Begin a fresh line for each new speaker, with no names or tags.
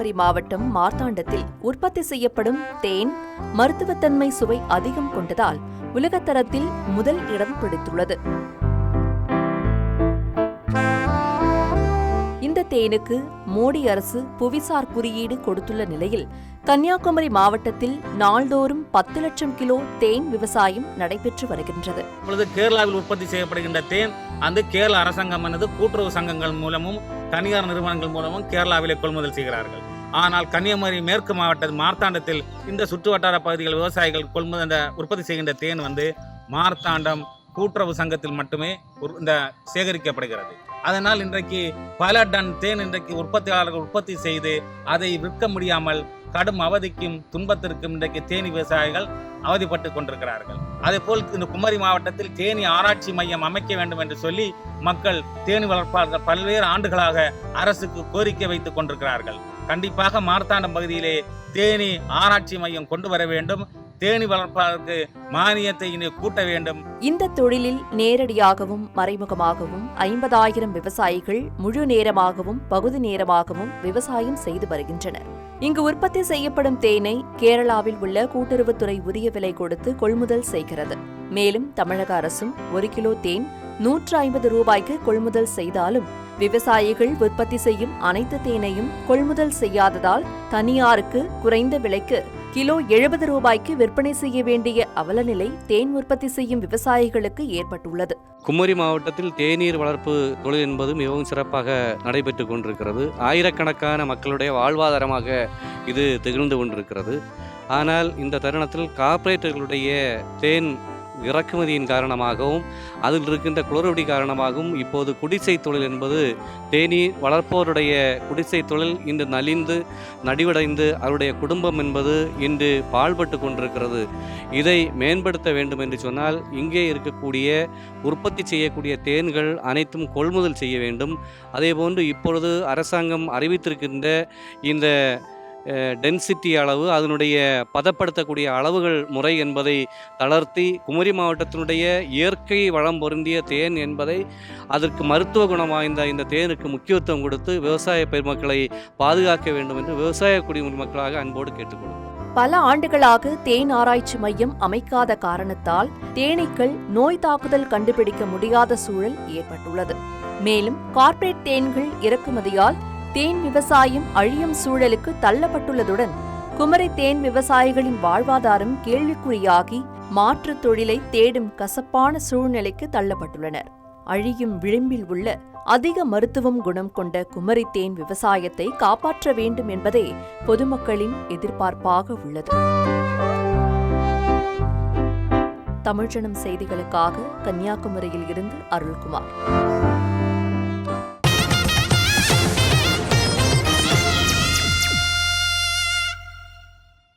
கன்னியாகுமரி மாவட்டம் மார்த்தாண்டத்தில் உற்பத்தி செய்யப்படும் தேன் மருத்துவத்தன்மை சுவை அதிகம் கொண்டதால் உலகத்தரத்தில் முதல் இடம் பிடித்துள்ளது. தேனுக்கு மோடி அரசு புவிசார் குறியீடு கொடுத்துள்ள நிலையில் கன்னியாகுமரி மாவட்டத்தில் நாள்தோறும் பத்து லட்சம் கிலோ தேன் விவசாயம் நடைபெற்று வருகின்றது.
இப்பொழுது கேரளாவில் உற்பத்தி செய்யப்படுகின்ற தேன் அந்த கேரள அரசாங்கம் ஆனது கூட்டுறவு சங்கங்கள் மூலமும் தனியார் நிறுவனங்கள் மூலமும் கேரளாவிலே கொள்முதல் செய்கிறார்கள். ஆனால் கன்னியாகுமரி மேற்கு மாவட்ட மார்த்தாண்டத்தில் இந்த சுற்றுவட்டார பகுதிகள் விவசாயிகள் கொள்முதல் உற்பத்தி செய்கின்ற தேன் வந்து மார்த்தாண்டம் கூட்டுறவு சங்கத்தில் மட்டுமே இந்த சேகரிக்கப்படுகிறது. அதனால் இன்றைக்கு பல டன் தேன் இன்றைக்கு உற்பத்தியாளர்கள் உற்பத்தி செய்து அதை விற்க முடியாமல் கடும் அவதிக்கும் துன்பத்திற்கும் இன்றைக்கு தேனி விவசாயிகள் அவதிப்பட்டு கொண்டிருக்கிறார்கள். அதேபோல் இந்த குமரி மாவட்டத்தில் தேனி ஆராய்ச்சி மையம் அமைக்க வேண்டும் என்று சொல்லி மக்கள் தேனி வளர்ப்பாளர்கள் பல்வேறு ஆண்டுகளாக அரசுக்கு கோரிக்கை வைத்துக் கொண்டிருக்கிறார்கள். கண்டிப்பாக மார்த்தாண்டம் பகுதியிலே தேனி ஆராய்ச்சி மையம் கொண்டு வர வேண்டும். தேனி வளர்ப்பதற்கு மானியத்தை இனி கூட்ட வேண்டும்.
இந்த தொழிலில் நேரடியாகவும் மறைமுகமாகவும் ஐம்பதாயிரம் விவசாயிகள் முழு நேரமாகவும் பகுதி நேரமாகவும் விவசாயம் செய்து வருகின்றனர் இங்கு உற்பத்தி செய்யப்படும் தேனை கேரளாவில் உள்ள கூட்டுறவுத்துறை உரிய விலை கொடுத்து கொள்முதல் செய்கிறது. மேலும் தமிழக அரசும் ஒரு கிலோ தேன் நூற்று ஐம்பது ரூபாய்க்கு கொள்முதல் செய்தாலும் விவசாயிகள் உற்பத்தி செய்யும் அனைத்து தேனையும் கொள்முதல் செய்யாததால் தனியாருக்கு குறைந்த விலைக்கு கிலோ எழுபது ரூபாய்க்கு விற்பனை செய்ய வேண்டிய அவலநிலை தேன் உற்பத்தி செய்யும் விவசாயிகளுக்கு ஏற்பட்டுள்ளது.
குமரி மாவட்டத்தில் தேநீர் வளர்ப்பு தொழில் என்பது மிகவும் சிறப்பாக நடைபெற்று கொண்டிருக்கிறது. ஆயிரக்கணக்கான மக்களுடைய வாழ்வாதாரமாக இது திகழ்ந்து கொண்டிருக்கிறது. ஆனால் இந்த தருணத்தில் கார்ப்பரேட்டர்களுடைய தேன் இறக்குமதியின் காரணமாகவும் அதில் இருக்கின்ற குளறுபடி காரணமாகவும் இப்போது குடிசை தொழில் என்பது தேநீர் வளர்ப்போருடைய குடிசை தொழில் இன்று நலிந்து நடிவடைந்து அவருடைய குடும்பம் என்பது இன்று பாழ்பட்டு கொண்டிருக்கிறது. இதை மேம்படுத்த வேண்டும் என்று சொன்னால் இங்கே இருக்கக்கூடிய உற்பத்தி செய்யக்கூடிய தேன்கள் அனைத்தும் கொள்முதல் செய்ய வேண்டும். அதேபோன்று இப்பொழுது அரசாங்கம் அறிவித்திருக்கின்ற இந்த டென்சிட்டி அளவு அதனுடைய பதப்படுத்தக்கூடிய அளவுகள் முறை என்பதை தளர்த்தி குமரி மாவட்டத்தினுடைய இயற்கை வளம் பொருந்திய தேன் என்பதை அதற்கு மருத்துவ குணம் வாய்ந்த இந்த தேனுக்கு முக்கியத்துவம் கொடுத்து விவசாய பெருமக்களை பாதுகாக்க வேண்டும் என்று விவசாய குடிமக்களாக அன்போடு கேட்டுக்கொள்கிறோம்
பல ஆண்டுகளாக தேன் ஆராய்ச்சி மையம் அமைக்காத காரணத்தால் தேனீக்கள் நோய் தாக்குதல் கண்டுபிடிக்க முடியாத சூழல் ஏற்பட்டுள்ளது. மேலும் கார்ப்பரேட் தேன்கள் இறக்குமதியால் தேன் விவசாயம் அழியும் சூழலுக்கு தள்ளப்பட்டுள்ளதுடன் குமரி தேன் விவசாயிகளின் வாழ்வாதாரம் கேள்விக்குறியாகி மாற்றுத் தொழிலை தேடும் கசப்பான சூழ்நிலைக்கு தள்ளப்பட்டுள்ளனர். அழியும் விளிம்பில் உள்ள அதிக மருத்துவம் குணம் கொண்ட குமரி தேன் விவசாயத்தை காப்பாற்ற வேண்டும் என்பதே பொதுமக்களின் எதிர்பார்ப்பாக உள்ளது. தமிழ்ச்சனம் செய்திகளுக்காக கன்னியாகுமரியில் இருந்து அருள்குமார்.